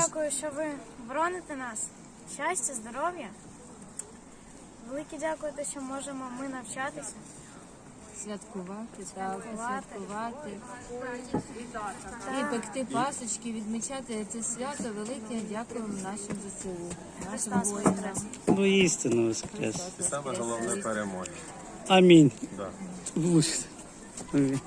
Дякую, що ви бороните нас. Щастя, здоров'я. Велике дякую, що можемо ми навчатися. Святкувати, так, Святкувати. святкувати. І пекти пасочки, відмічати це свято велике. Дякуємо нашим ЗСУ, нашим воїнам. Воскрес! Воістину воскрес. І саме головне перемоги. Амінь. Да. Амінь.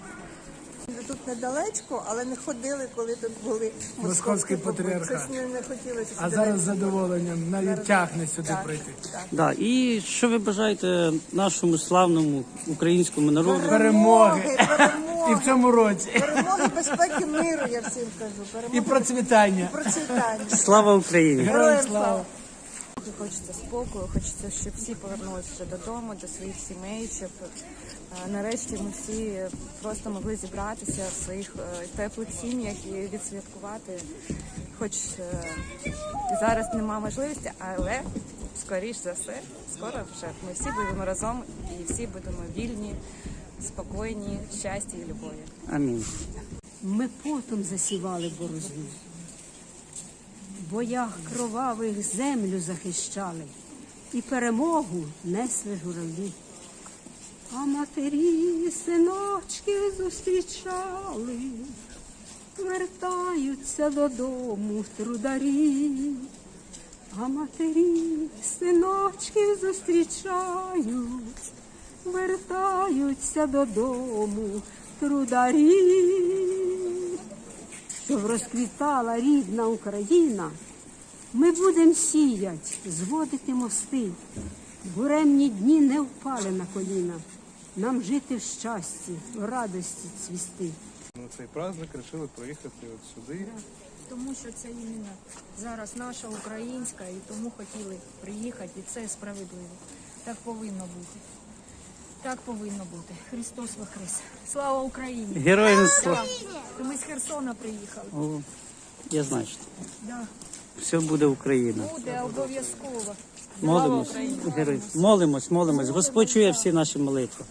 Тут недалечко, але не ходили, коли тут були Московський побут. патріархат. Щось не, не хотілося А сюди зараз з задоволенням навіть тягне сюди прийти. Да. І що ви бажаєте нашому славному українському народу? Перемоги. перемоги, І в цьому році. перемоги, безпеки, миру, я всім кажу. Перемоги, І процвітання. процвітання. Слава Україні! Героям слава. Хочеться спокою, хочеться, щоб всі повернулися додому, до своїх сімей, щоб е, нарешті ми всі просто могли зібратися в своїх е, теплих сім'ях і відсвяткувати. Хоч е, зараз нема можливості, але скоріш за все, скоро вже ми всі будемо разом і всі будемо вільні, спокійні, щасті і любові. Амінь. Ми потом засівали борозну. Боях кровавих землю захищали і перемогу несли журавлі. А матері синочки зустрічали, вертаються додому трударі. А матері синочки зустрічають, вертаються додому трударі щоб розквітала рідна Україна, ми будемо сіять, зводити мости. Буремні дні не впали на коліна. Нам жити в щасті, в радості цвісти. На цей праздник вирішили проїхати от сюди. тому що це іменно зараз наша українська, і тому хотіли приїхати, і це справедливо. Так повинно бути. Так повинно бути. Христос Воскрес. Слава Україні! Героям слава. Приїхала. Херсона приїхали. О, я знаю, що Да. все буде Україна. Буде обов'язково. Молимось. Молимось, молимось. Господь чує всі наші молитви.